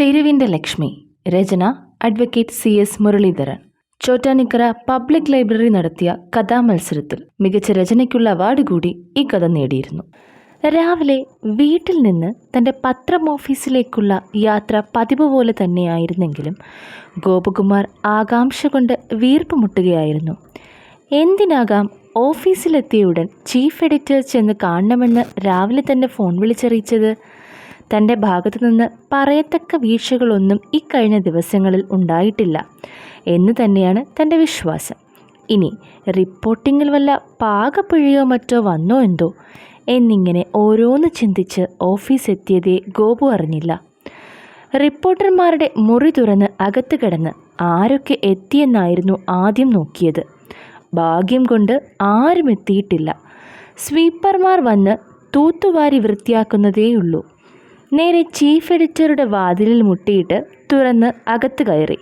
തെരുവിന്റെ ലക്ഷ്മി രചന advocate C S Muraleedharan. Chottanikkara public library നടത്തിയ കഥാമത്സരത്തിൽ മികച്ച രചനയ്ക്കുള്ള അവാർഡ് കൂടി ഈ കഥ നേടിയിരുന്നു. രാവിലെ വീട്ടിൽ നിന്ന് തന്റെ പത്രം ഓഫീസിലേക്കുള്ള യാത്ര പതിവ് പോലെ തന്നെയായിരുന്നെങ്കിലും ഗോപകുമാർ ആകാംക്ഷ കൊണ്ട് വീർപ്പ് മുട്ടുകയായിരുന്നു. എന്തിനാകാം ഓഫീസിലെത്തിയ ഉടൻ ചീഫ് എഡിറ്റർ ചെന്ന് കാണണമെന്ന് രാവിലെ തന്നെ ഫോൺ വിളിച്ചറിയിച്ചത്? തന്റെ ഭാഗത്തു നിന്ന് പറയത്തക്ക വീഴ്ചകളൊന്നും ഇക്കഴിഞ്ഞ ദിവസങ്ങളിൽ ഉണ്ടായിട്ടില്ല എന്ന് തന്നെയാണ് തന്റെ വിശ്വാസം. ഇനി റിപ്പോർട്ടിങ്ങിൽ വല്ല പാകപ്പിഴയോ മറ്റോ വന്നോ എന്തോ? എന്നിങ്ങനെ ഓരോന്ന് ചിന്തിച്ച് ഓഫീസ് എത്തിയതേ ഗോപു അറിഞ്ഞില്ല. റിപ്പോർട്ടർമാരുടെ മുറി തുറന്ന് അകത്ത് കിടന്ന് ആരൊക്കെ എത്തിയെന്നായിരുന്നു ആദ്യം നോക്കിയത്. ഭാഗ്യം കൊണ്ട് ആരും എത്തിയിട്ടില്ല. സ്വീപ്പർമാർ വന്ന് തൂത്തുവാരി വൃത്തിയാക്കുന്നതേയുള്ളൂ. നേരെ ചീഫ് എഡിറ്ററുടെ വാതിലിൽ മുട്ടിയിട്ട് തുറന്ന് അകത്ത് കയറി.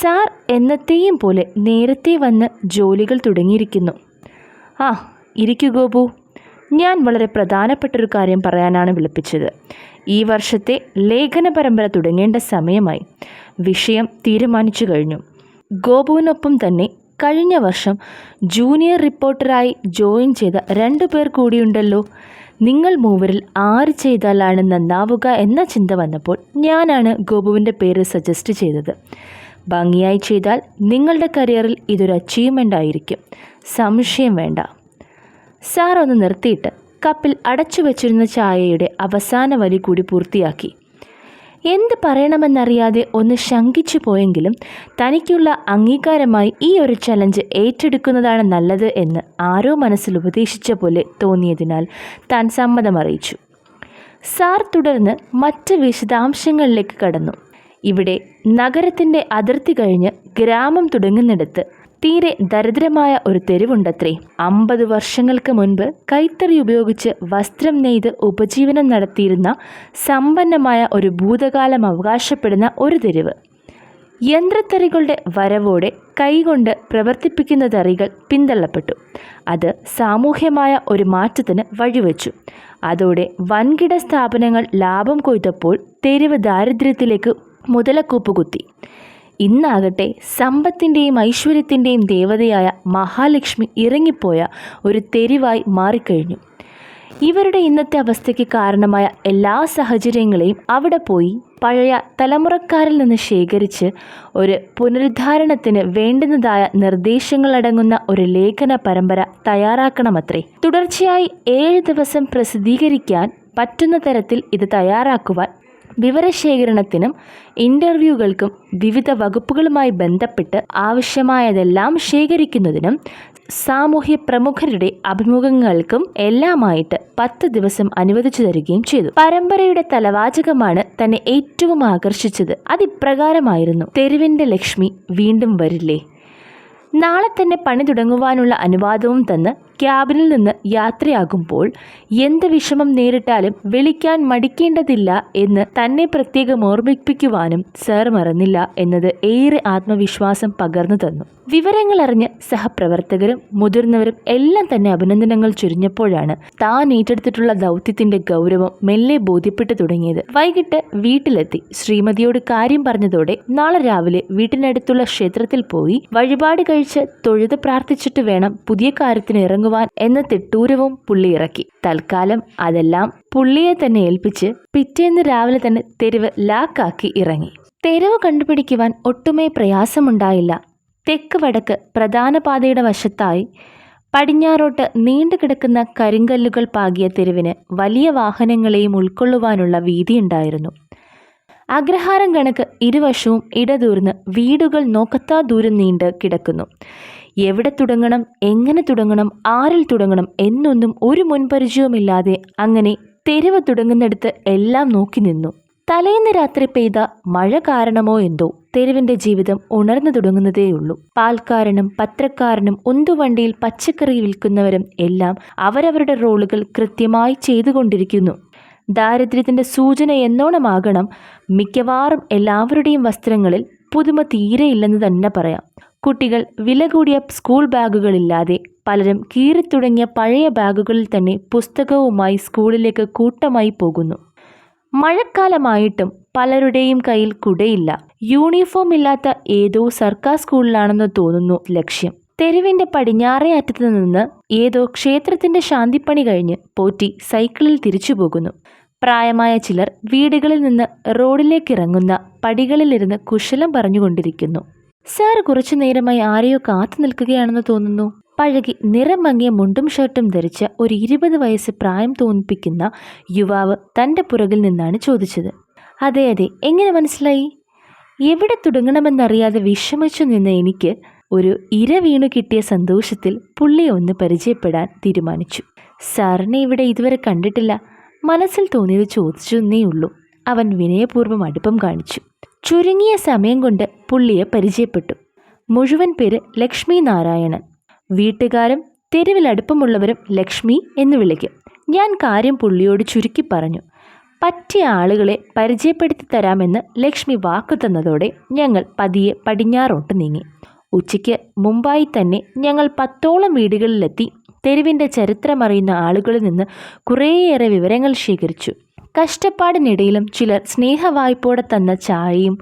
സാർ എന്നത്തെയും പോലെ നേരത്തെ വന്ന് ജോലികൾ തുടങ്ങിയിരിക്കുന്നു. ആ ഇരിക്കു ഗോപു. ഞാൻ വളരെ പ്രധാനപ്പെട്ടൊരു കാര്യം പറയാനാണ് വിളിപ്പിച്ചത്. ഈ വർഷത്തെ ലേഖന പരമ്പര തുടങ്ങേണ്ട സമയമായി. വിഷയം തീരുമാനിച്ചു കഴിഞ്ഞു. ഗോപുവിനൊപ്പം തന്നെ കഴിഞ്ഞ വർഷം ജൂനിയർ റിപ്പോർട്ടറായി ജോയിൻ ചെയ്ത രണ്ടു പേർ കൂടിയുണ്ടല്ലോ. നിങ്ങൾ മൂവരിൽ ആര് ചെയ്താലാണ് നന്നാവുക എന്ന ചിന്ത വന്നപ്പോൾ ഞാനാണ് ഗോപുവിന്റെ പേര് സജസ്റ്റ് ചെയ്തത്. ഭംഗിയായി ചെയ്താൽ നിങ്ങളുടെ കരിയറിൽ ഇതൊരു അച്ചീവ്മെന്റ് ആയിരിക്കും. സംശയം വേണ്ട. സാർ ഒന്ന് നിർത്തിയിട്ട് കപ്പിൽ അടച്ചു വച്ചിരുന്ന ചായയുടെ അവസാന വലി കൂടി പൂർത്തിയാക്കി. എന്ത് പറയണമെന്നറിയാതെ ഒന്ന് ശങ്കിച്ചു പോയെങ്കിലും തനിക്കുള്ള അംഗീകാരമായി ഈ ഒരു ചലഞ്ച് ഏറ്റെടുക്കുന്നതാണ് നല്ലത് എന്ന് ആരോ മനസ്സിൽ ഉപദേശിച്ച പോലെ തോന്നിയതിനാൽ താൻ സമ്മതമറിയിച്ചു. സാർ തുടർന്ന് മറ്റ് വിശദാംശങ്ങളിലേക്ക് കടന്നു. ഇവിടെ നഗരത്തിന്റെ അതിർത്തി കഴിഞ്ഞ് ഗ്രാമം തുടങ്ങുന്നിടത്ത് തീരെ ദരിദ്രമായ ഒരു തെരുവുണ്ടത്രേ. അമ്പത് വർഷങ്ങൾക്ക് മുൻപ് കൈത്തറി ഉപയോഗിച്ച് വസ്ത്രം നെയ്ത് ഉപജീവനം നടത്തിയിരുന്ന സമ്പന്നമായ ഒരു ഭൂതകാലം അവകാശപ്പെടുന്ന ഒരു തെരുവ്. യന്ത്രത്തറികളുടെ വരവോടെ കൈകൊണ്ട് പ്രവർത്തിപ്പിക്കുന്ന തറികൾ പിന്തള്ളപ്പെട്ടു. അത് സാമൂഹ്യമായ ഒരു മാറ്റത്തിന് വഴിവെച്ചു. അതോടെ വൻകിട സ്ഥാപനങ്ങൾ ലാഭം കൊയ്തപ്പോൾ തെരുവ് ദാരിദ്ര്യത്തിലേക്ക് മുതലക്കൂപ്പ് കുത്തി. ഇന്നാകട്ടെ സമ്പത്തിന്റെയും ഐശ്വര്യത്തിന്റെയും ദേവതയായ മഹാലക്ഷ്മി ഇറങ്ങിപ്പോയ ഒരു തെരുവായി മാറിക്കഴിഞ്ഞു. ഇവരുടെ ഇന്നത്തെ അവസ്ഥയ്ക്ക് കാരണമായ എല്ലാ സാഹചര്യങ്ങളെയും അവിടെ പോയി പഴയ തലമുറക്കാരിൽ നിന്ന് ശേഖരിച്ച് ഒരു പുനരുദ്ധാരണത്തിന് വേണ്ടുന്നതായ നിർദ്ദേശങ്ങളടങ്ങുന്ന ഒരു ലേഖന പരമ്പര തയ്യാറാക്കണമത്രേ. തുടർച്ചയായി ഏഴ് ദിവസം പ്രസിദ്ധീകരിക്കാൻ പറ്റുന്ന തരത്തിൽ ഇത് തയ്യാറാക്കുവാൻ വിവരശേഖരണത്തിനും ഇന്റർവ്യൂകൾക്കും വിവിധ വകുപ്പുകളുമായി ബന്ധപ്പെട്ട് ആവശ്യമായതെല്ലാം ശേഖരിക്കുന്നതിനും സാമൂഹ്യ പ്രമുഖരുടെ അഭിമുഖങ്ങൾക്കും എല്ലാമായിട്ട് പത്ത് ദിവസം അനുവദിച്ചു തരികയും ചെയ്തു. പരമ്പരയുടെ തലവാചകമാണ് തന്നെ ഏറ്റവും ആകർഷിച്ചത്. അതിപ്രകാരമായിരുന്നു. തെരുവിന്റെ ലക്ഷ്മി വീണ്ടും വരില്ലേ? നാളെ തന്നെ പണി തുടങ്ങുവാനുള്ള അനുവാദവും തന്ന് ക്യാബിനിൽ നിന്ന് യാത്രയാകുമ്പോൾ എന്ത് വിഷമം നേരിട്ടാലും വിളിക്കാൻ മടിക്കേണ്ടതില്ല എന്ന് തന്നെ പ്രത്യേകം ഓർമ്മിപ്പിക്കുവാനും സർ മറന്നില്ല എന്നത് ഏറെ ആത്മവിശ്വാസം പകർന്നു തന്നു. വിവരങ്ങൾ അറിഞ്ഞ് സഹപ്രവർത്തകരും മുതിർന്നവരും എല്ലാം തന്നെ അഭിനന്ദനങ്ങൾ ചൊരിഞ്ഞപ്പോഴാണ് താൻ ഏറ്റെടുത്തിട്ടുള്ള ദൗത്യത്തിന്റെ ഗൗരവം മെല്ലെ ബോധ്യപ്പെട്ടു തുടങ്ങിയത്. വൈകിട്ട് വീട്ടിലെത്തി ശ്രീമതിയോട് കാര്യം പറഞ്ഞതോടെ നാളെ രാവിലെ വീട്ടിനടുത്തുള്ള ക്ഷേത്രത്തിൽ പോയി വഴിപാട് കഴിച്ച് തൊഴുത് പ്രാർത്ഥിച്ചിട്ട് വേണം പുതിയ കാര്യത്തിന് ഇറങ്ങുവാൻ എന്ന തിട്ടൂരവും പുള്ളി ഇറക്കി. തൽക്കാലം അതെല്ലാം പുള്ളിയെ തന്നെ ഏൽപ്പിച്ച് പിറ്റേന്ന് രാവിലെ തന്നെ തെരുവ് ലാക്കാക്കി ഇറങ്ങി. തെരുവ് കണ്ടുപിടിക്കുവാൻ ഒട്ടുമേ പ്രയാസമുണ്ടായില്ല. തെക്ക് വടക്ക് പ്രധാന പാതയുടെ വശത്തായി പടിഞ്ഞാറോട്ട് നീണ്ടുകിടക്കുന്ന കരിങ്കല്ലുകൾ പാകിയ തെരുവിന് വലിയ വാഹനങ്ങളെയും ഉൾക്കൊള്ളുവാനുള്ള വീതിയുണ്ടായിരുന്നു അഗ്രഹാരം കണക്ക് ഇരുവശവും ഇടതൂർന്ന് വീടുകൾ നോക്കത്താ ദൂരം നീണ്ട് കിടക്കുന്നു. എവിടെ തുടങ്ങണം എങ്ങനെ തുടങ്ങണം ആരിൽ തുടങ്ങണം എന്നൊന്നും ഒരു മുൻപരിചയവുമില്ലാതെ അങ്ങനെ തെരുവ് തുടങ്ങുന്നിടത്ത് എല്ലാം നോക്കി നിന്നു. തലേന്ന് രാത്രി പെയ്ത മഴ കാരണമോ എന്തോ തെരുവിന്റെ ജീവിതം ഉണർന്നു തുടങ്ങുന്നതേയുള്ളൂ. പാൽക്കാരനും പത്രക്കാരനും ഉന്തുവണ്ടിയിൽ പച്ചക്കറി വിൽക്കുന്നവരും എല്ലാം അവരവരുടെ റോളുകൾ കൃത്യമായി ചെയ്തുകൊണ്ടിരിക്കുന്നു. ദാരിദ്ര്യത്തിന്റെ സൂചന എന്നോണമാകണം മിക്കവാറും എല്ലാവരുടെയും വസ്ത്രങ്ങളിൽ പുതുമ തീരെയില്ലെന്ന് തന്നെ പറയാം. കുട്ടികൾ വില കൂടിയ സ്കൂൾ ബാഗുകളില്ലാതെ പലരും കീറിത്തുടങ്ങിയ പഴയ ബാഗുകളിൽ തന്നെ പുസ്തകവുമായി സ്കൂളിലേക്ക് കൂട്ടമായി പോകുന്നു. മഴക്കാലമായിട്ടും പലരുടെയും കയ്യിൽ കുടയില്ല. യൂണിഫോം ഇല്ലാത്ത ഏതോ സർക്കാർ സ്കൂളിലാണെന്ന് തോന്നുന്നു ലക്ഷ്യം. തെരുവിന്റെ പടിഞ്ഞാറേ അറ്റത്ത് നിന്ന് ഏതോ ക്ഷേത്രത്തിന്റെ ശാന്തിപ്പണി കഴിഞ്ഞ് പോറ്റി സൈക്കിളിൽ തിരിച്ചു പോകുന്നു. പ്രായമായ ചിലർ വീടുകളിൽ നിന്ന് റോഡിലേക്ക് ഇറങ്ങുന്ന പടികളിലിരുന്ന് കുശലം പറഞ്ഞുകൊണ്ടിരിക്കുന്നു. സാർ കുറച്ചു നേരമായി ആരെയോ കാത്തു നിൽക്കുകയാണെന്ന് തോന്നുന്നു. പഴകി നിറം മങ്ങിയ മുണ്ടും ഷർട്ടും ധരിച്ച ഒരു ഇരുപത് വയസ്സ് പ്രായം തോന്നിപ്പിക്കുന്ന യുവാവ് തന്റെ പുറകിൽ നിന്നാണ് ചോദിച്ചത്. അതെ അതെ. എങ്ങനെ മനസ്സിലായി? എവിടെ തുടങ്ങണമെന്നറിയാതെ വിഷമിച്ചു നിന്ന എനിക്ക് ഒരു ഇര വീണു കിട്ടിയ സന്തോഷത്തിൽ പുള്ളിയെ ഒന്ന് പരിചയപ്പെടാൻ തീരുമാനിച്ചു. സാറിനെ ഇവിടെ ഇതുവരെ കണ്ടിട്ടില്ല. മനസ്സിൽ തോന്നിയത് ചോദിച്ചെന്നേ ഉള്ളൂ. അവൻ വിനയപൂർവം അടുപ്പം കാണിച്ചു. ചുരുങ്ങിയ സമയം കൊണ്ട് പുള്ളിയെ പരിചയപ്പെട്ടു. മുഴുവൻ പേര് ലക്ഷ്മി നാരായണൻ. വീട്ടുകാരും തെരുവിൽ അടുപ്പമുള്ളവരും ലക്ഷ്മി എന്ന് വിളിക്കും. ഞാൻ കാര്യം പുള്ളിയോട് ചുരുക്കി പറഞ്ഞു. പറ്റിയ ആളുകളെ പരിചയപ്പെടുത്തി തരാമെന്ന് ലക്ഷ്മി വാക്കു തന്നതോടെ ഞങ്ങൾ പതിയെ പടിഞ്ഞാറോട്ട് നീങ്ങി. ഉച്ചയ്ക്ക് മുമ്പായി തന്നെ ഞങ്ങൾ പത്തോളം വീടുകളിലെത്തി തെരുവിന്റെ ചരിത്രമറിയുന്ന ആളുകളിൽ നിന്ന് കുറേയേറെ വിവരങ്ങൾ ശേഖരിച്ചു. കഷ്ടപ്പാടിനിടയിലും ചിലർ സ്നേഹവായ്പോടെ തന്ന ചായയും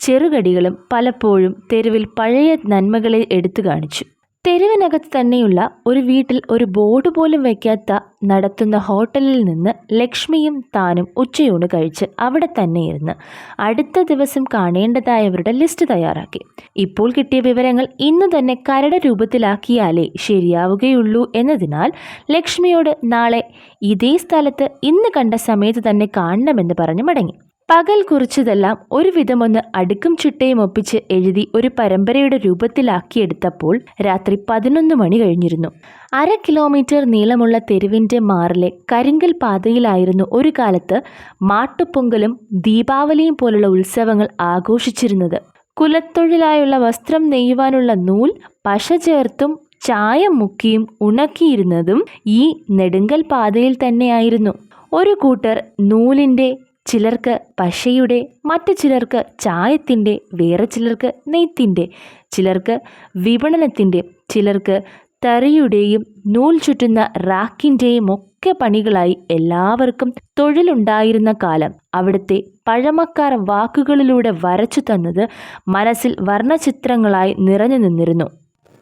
ചെറുകടികളും പലപ്പോഴും തെരുവിൽ പഴയ നന്മകളെ എടുത്തു കാണിച്ചു. തെരുവിനകത്ത് തന്നെയുള്ള ഒരു വീട്ടിൽ ഒരു ബോർഡ് പോലും വയ്ക്കാത്ത നടത്തുന്ന ഹോട്ടലിൽ നിന്ന് ലക്ഷ്മിയും താനും ഉച്ചയൂണ് കഴിച്ച് അവിടെ തന്നെ ഇരുന്ന് അടുത്ത ദിവസം കാണേണ്ടതായവരുടെ ലിസ്റ്റ് തയ്യാറാക്കി. ഇപ്പോൾ കിട്ടിയ വിവരങ്ങൾ ഇന്ന് തന്നെ കരട് രൂപത്തിലാക്കിയാലേ ശരിയാവുകയുള്ളൂ എന്നതിനാൽ ലക്ഷ്മിയോട് നാളെ ഇതേ സ്ഥലത്ത് ഇന്ന് കണ്ട സമയത്ത് തന്നെ കാണണമെന്ന് പറഞ്ഞു മടങ്ങി. പകൽ കുറിച്ചതെല്ലാം ഒരുവിധമൊന്ന് അടുക്കും ചിട്ടയും ഒപ്പിച്ച് എഴുതി ഒരു പരമ്പരയുടെ രൂപത്തിലാക്കിയെടുത്തപ്പോൾ രാത്രി പതിനൊന്ന് മണി കഴിഞ്ഞിരുന്നു. അര കിലോമീറ്റർ നീളമുള്ള തെരുവിന്റെ മാറിലെ കരിങ്കൽ പാതയിലായിരുന്നു ഒരു കാലത്ത് മാട്ടുപൊങ്കലും ദീപാവലിയും പോലുള്ള ഉത്സവങ്ങൾ ആഘോഷിച്ചിരുന്നത്. കുലത്തൊഴിലായുള്ള വസ്ത്രം നെയ്യുവാനുള്ള നൂൽ പശ ചേർത്തും ചായം മുക്കിയും ഉണക്കിയിരുന്നതും ഈ നെടുങ്കൽ പാതയിൽ തന്നെയായിരുന്നു. ഒരു കൂട്ടർ നൂലിന്റെ ചിലർക്ക് പശയുടെ മറ്റു ചിലർക്ക് ചായത്തിന്റെ വേറെ ചിലർക്ക് നെയ്ത്തിന്റെ ചിലർക്ക് വിപണനത്തിന്റെ ചിലർക്ക് തറിയുടെയും നൂൽ ചുറ്റുന്ന റാക്കിന്റെയും ഒക്കെ പണികളായി എല്ലാവർക്കും തൊഴിലുണ്ടായിരുന്ന കാലം. അവിടുത്തെ പഴമക്കാർ വാക്കുകളിലൂടെ വരച്ചു തന്നത് മനസ്സിൽ വർണചിത്രങ്ങളായി നിറഞ്ഞു നിന്നിരുന്നു.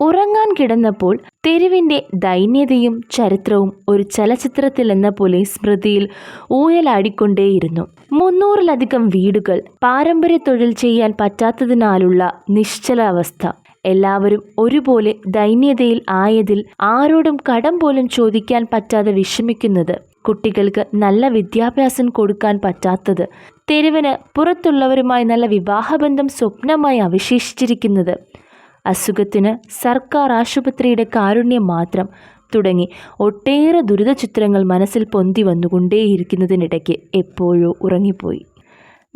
ഉറങ്ങാൻ കിടന്നപ്പോൾ തെരുവിന്റെ ദൈന്യതയും ചരിത്രവും ഒരു ചലച്ചിത്രത്തിൽ എന്ന പോലെ സ്മൃതിയിൽ ഊയലാടിക്കൊണ്ടേയിരുന്നു. മുന്നൂറിലധികം വീടുകൾ പാരമ്പര്യ തൊഴിൽ ചെയ്യാൻ പറ്റാത്തതിനാലുള്ള നിശ്ചലാവസ്ഥ എല്ലാവരും ഒരുപോലെ ദൈന്യതയിൽ ആയതിൽ ആരോടും കടം പോലും ചോദിക്കാൻ പറ്റാതെ വിഷമിക്കുന്നത് കുട്ടികൾക്ക് നല്ല വിദ്യാഭ്യാസം കൊടുക്കാൻ പറ്റാത്തത് തെരുവിന് പുറത്തുള്ളവരുമായി നല്ല വിവാഹബന്ധം സ്വപ്നമായി അവശേഷിച്ചിരിക്കുന്നത്. അസുഖത്തിന് സർക്കാർ ആശുപത്രിയുടെ കാരുണ്യം മാത്രം തുടങ്ങി. ഒട്ടേറെ ദുരിത ചിത്രങ്ങൾ മനസ്സിൽ പൊന്തി വന്നുകൊണ്ടേയിരിക്കുന്നതിനിടയ്ക്ക് എപ്പോഴോ ഉറങ്ങിപ്പോയി.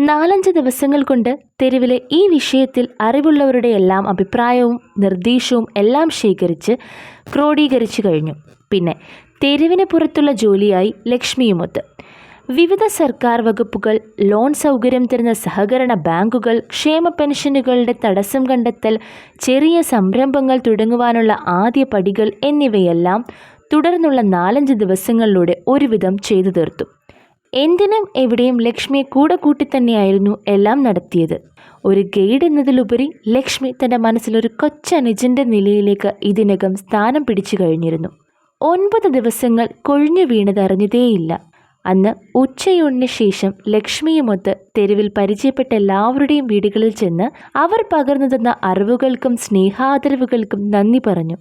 നാലഞ്ച് ദിവസങ്ങൾ കൊണ്ട് തെരുവിലെ ഈ വിഷയത്തിൽ അറിവുള്ളവരുടെ എല്ലാം അഭിപ്രായവും നിർദ്ദേശവും എല്ലാം ശേഖരിച്ച് ക്രോഡീകരിച്ചു കഴിഞ്ഞു. പിന്നെ തെരുവിന് പുറത്തുള്ള ജോലിയായി ലക്ഷ്മിയുമൊത്ത്. വിവിധ സർക്കാർ വകുപ്പുകൾ ലോൺ സൗകര്യം തരുന്ന സഹകരണ ബാങ്കുകൾ ക്ഷേമ പെൻഷനുകളുടെ തടസ്സം കണ്ടെത്തൽ ചെറിയ സംരംഭങ്ങൾ തുടങ്ങുവാനുള്ള ആദ്യ പടികൾ എന്നിവയെല്ലാം തുടർന്നുള്ള നാലഞ്ച് ദിവസങ്ങളിലൂടെ ഒരുവിധം ചെയ്തു തീർത്തു. എന്തിനും എവിടെയും ലക്ഷ്മിയെ കൂടെ കൂട്ടി തന്നെയായിരുന്നു എല്ലാം നടത്തിയത്. ഒരു ഗൈഡ് എന്നതിലുപരി ലക്ഷ്മി തന്റെ മനസ്സിലൊരു കൊച്ചനുജന്റെ നിലയിലേക്ക് ഇതിനകം സ്ഥാനം പിടിച്ചു കഴിഞ്ഞിരുന്നു. ഒൻപത് ദിവസങ്ങൾ കൊഴിഞ്ഞു വീണതറിഞ്ഞതേയില്ല. അന്ന് ഉച്ചയൂണിന് ശേഷം ലക്ഷ്മിയുമൊത്ത് തെരുവിൽ പരിചയപ്പെട്ട എല്ലാവരുടെയും വീടുകളിൽ ചെന്ന് അവർ പകർന്നു തന്ന അറിവുകൾക്കും സ്നേഹാദരവുകൾക്കും നന്ദി പറഞ്ഞു.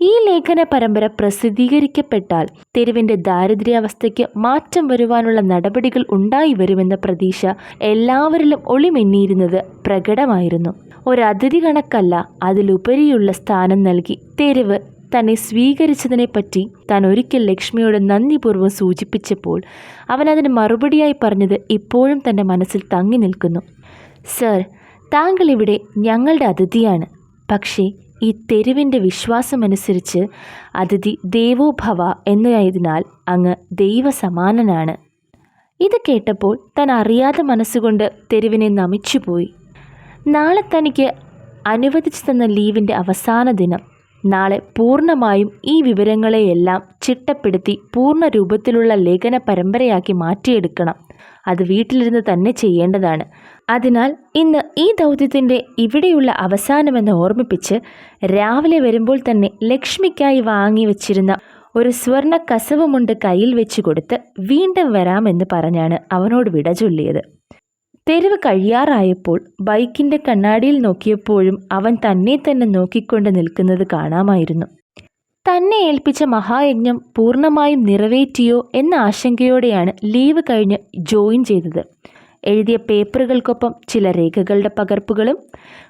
ഈ ലേഖന പരമ്പര പ്രസിദ്ധീകരിക്കപ്പെട്ടാൽ തെരുവിന്റെ ദാരിദ്ര്യാവസ്ഥയ്ക്ക് മാറ്റം വരുവാനുള്ള നടപടികൾ ഉണ്ടായി വരുമെന്ന പ്രതീക്ഷ എല്ലാവരിലും ഒളിമിന്നിയിരുന്നത് പ്രകടമായിരുന്നു. ഒരതിഥി കണക്കല്ല അതിലുപരിയുള്ള സ്ഥാനം നൽകി തെരുവ് തന്നെ സ്വീകരിച്ചതിനെപ്പറ്റി താൻ ഒരിക്കൽ ലക്ഷ്മിയോട് നന്ദിപൂർവം സൂചിപ്പിച്ചപ്പോൾ അവൻ അതിന് മറുപടിയായി പറഞ്ഞത് ഇപ്പോഴും തന്റെ മനസ്സിൽ തങ്ങി നിൽക്കുന്നു. സർ താങ്കൾ ഇവിടെ ഞങ്ങളുടെ അതിഥിയാണ്. പക്ഷേ ഈ തെരുവിന്റെ വിശ്വാസമനുസരിച്ച് അതിഥി ദേവോഭവ എന്നതായതിനാൽ അങ്ങ് ദൈവസമാനനാണ്. ഇത് കേട്ടപ്പോൾ താൻ അറിയാതെ മനസ്സുകൊണ്ട് തെരുവിനെ നമിച്ചുപോയി. നാളെ തനിക്ക് അനുവദിച്ചു തന്ന ലീവിന്റെ അവസാന ദിനം. നാളെ പൂർണമായും ഈ വിവരങ്ങളെയെല്ലാം ചിട്ടപ്പെടുത്തി പൂർണ രൂപത്തിലുള്ള ലേഖന പരമ്പരയാക്കി മാറ്റിയെടുക്കണം. അത് വീട്ടിലിരുന്ന് തന്നെ ചെയ്യേണ്ടതാണ്. അതിനാൽ ഇന്ന് ഈ ദൗത്യത്തിന്റെ ഇവിടെയുള്ള അവസാനമെന്ന് ഓർമ്മിപ്പിച്ച് രാവിലെ വരുമ്പോൾ തന്നെ ലക്ഷ്മിക്കായി വാങ്ങി വച്ചിരുന്ന ഒരു സ്വർണ കസവുമുണ്ട് കയ്യിൽ വെച്ച് കൊടുത്ത് വീണ്ടും വരാമെന്ന് പറഞ്ഞാണ് അവനോട് വിട ചൊല്ലിയത്. തെരുവ് കഴിയാറായപ്പോൾ ബൈക്കിന്റെ കണ്ണാടിയിൽ നോക്കിയപ്പോഴും അവൻ തന്നെ തന്നെ നോക്കിക്കൊണ്ട് നിൽക്കുന്നത് കാണാമായിരുന്നു. തന്നെ ഏൽപ്പിച്ച മഹായജ്ഞം പൂർണമായും നിറവേറ്റിയോ എന്ന ആശങ്കയോടെയാണ് ലീവ് കഴിഞ്ഞ് ജോയിൻ ചെയ്തത്. എഴുതിയ പേപ്പറുകൾക്കൊപ്പം ചില രേഖകളുടെ പകർപ്പുകളും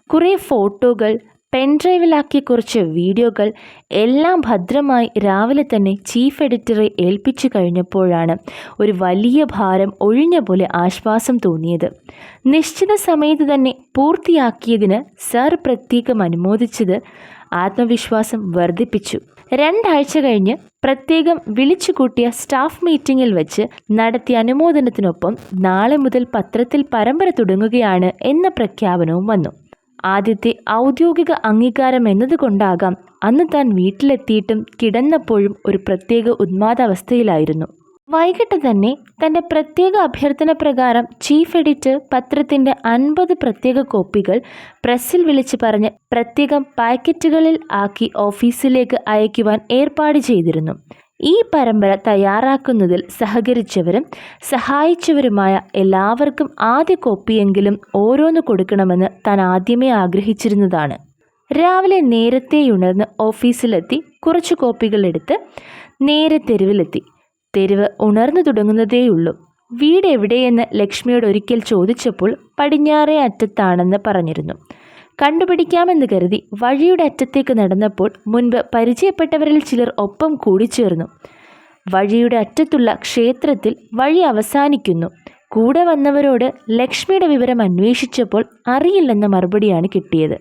കുറേ ഫോട്ടോകൾ പെൻഡ്രൈവിലാക്കിയ കുറച്ച് വീഡിയോകൾ എല്ലാം ഭദ്രമായി രാവിലെ തന്നെ ചീഫ് എഡിറ്ററെ ഏൽപ്പിച്ചു കഴിഞ്ഞപ്പോഴാണ് ഒരു വലിയ ഭാരം ഒഴിഞ്ഞ പോലെ ആശ്വാസം തോന്നിയത്. നിശ്ചിത സമയത്ത് തന്നെ പൂർത്തിയാക്കിയതിന് സർ പ്രത്യേകം അനുമോദിച്ചത് ആത്മവിശ്വാസം വർദ്ധിപ്പിച്ചു. രണ്ടാഴ്ച കഴിഞ്ഞ് പ്രത്യേകം വിളിച്ചു കൂട്ടിയ സ്റ്റാഫ് മീറ്റിംഗിൽ വെച്ച് നടത്തിയ അനുമോദനത്തിനൊപ്പം നാളെ മുതൽ പത്രത്തിൽ പരമ്പര തുടങ്ങുകയാണ് എന്ന പ്രഖ്യാപനവും വന്നു. ആദ്യത്തെ ഔദ്യോഗിക അംഗീകാരം എന്നതുകൊണ്ടാകാം അന്ന് താൻ വീട്ടിലെത്തിയിട്ടും കിടന്നപ്പോഴും ഒരു പ്രത്യേക ഉന്മാദാവസ്ഥയിലായിരുന്നു. വൈകിട്ട് തന്നെ തന്റെ പ്രത്യേക അഭ്യർത്ഥന പ്രകാരം ചീഫ് എഡിറ്റർ പത്രത്തിന്റെ അൻപത് പ്രത്യേക കോപ്പികൾ പ്രസ്സിൽ വിളിച്ച് പറഞ്ഞ് പ്രത്യേകം പാക്കറ്റുകളിൽ ആക്കി ഓഫീസിലേക്ക് അയക്കുവാൻ ഏർപ്പാട് ചെയ്തിരുന്നു. ഈ പരമ്പര തയ്യാറാക്കുന്നതിൽ സഹകരിച്ചവരും സഹായിച്ചവരുമായ എല്ലാവർക്കും ആദ്യ കോപ്പിയെങ്കിലും ഓരോന്ന് കൊടുക്കണമെന്ന് താൻ ആദ്യമേ ആഗ്രഹിച്ചിരുന്നതാണ്. രാവിലെ നേരത്തെ ഉണർന്ന് ഓഫീസിലെത്തി കുറച്ച് കോപ്പികൾ എടുത്ത് നേരെ തെരുവിലെത്തി. തെരുവ് ഉണർന്നു തുടങ്ങുന്നതേയുള്ളൂ. വീട് എവിടെയെന്ന് ലക്ഷ്മിയോട് ഒരിക്കൽ ചോദിച്ചപ്പോൾ പടിഞ്ഞാറേ അറ്റത്താണെന്ന് പറഞ്ഞിരുന്നു. കണ്ടുപിടിക്കാമെന്ന് കരുതി വഴിയുടെ അറ്റത്തേക്ക് നടന്നപ്പോൾ മുൻപ് പരിചയപ്പെട്ടവരിൽ ചിലർ ഒപ്പം കൂടിച്ചേർന്നു. വഴിയുടെ അറ്റത്തുള്ള ക്ഷേത്രത്തിൽ വഴി അവസാനിക്കുന്നു. കൂടെ വന്നവരോട് ലക്ഷ്മിയുടെ വിവരം അന്വേഷിച്ചപ്പോൾ അറിയില്ലെന്ന മറുപടിയാണ് കിട്ടിയത്.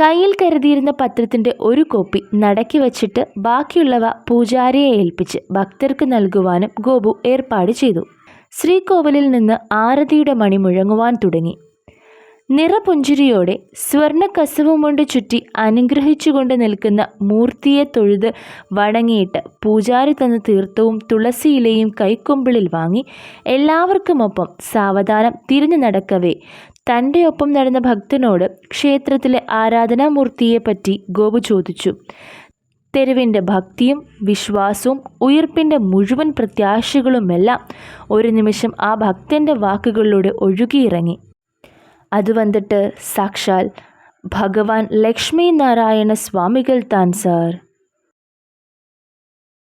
കയ്യിൽ കരുതിയിരുന്ന പത്രത്തിന്റെ ഒരു കോപ്പി നടക്കി വച്ചിട്ട് ബാക്കിയുള്ളവ പൂജാരിയെ ഏൽപ്പിച്ച് ഭക്തർക്ക് നൽകുവാനും ഗോപു ഏർപ്പാട് ചെയ്തു. ശ്രീകോവിലിൽ നിന്ന് ആരതിയുടെ മണി മുഴങ്ങുവാൻ തുടങ്ങി. നിറപുഞ്ചിരിയോടെ സ്വർണ കസവും കൊണ്ട് ചുറ്റി അനുഗ്രഹിച്ചുകൊണ്ട് നിൽക്കുന്ന മൂർത്തിയെ തൊഴുത് വണങ്ങിയിട്ട് പൂജാരി തന്ന തീർത്ഥവും തുളസിയിലയും കൈക്കൊമ്പിളിൽ വാങ്ങി എല്ലാവർക്കുമൊപ്പം സാവധാനം തിരിഞ്ഞു നടക്കവേ. തന്റെ ഒപ്പം നടന്ന ഭക്തനോട് ക്ഷേത്രത്തിലെ ആരാധനാമൂർത്തിയെപ്പറ്റി ഗോപു ചോദിച്ചു. തെരുവിന്റെ ഭക്തിയും വിശ്വാസവും ഉയർപ്പിന്റെ മുഴുവൻ പ്രത്യാശകളുമെല്ലാം ഒരു നിമിഷം ആ ഭക്തന്റെ വാക്കുകളിലൂടെ ഒഴുകിയിറങ്ങി. അത് വന്നിട്ട് സാക്ഷാൽ ഭഗവാൻ ലക്ഷ്മി നാരായണ സ്വാമികൾ താൻ സാർ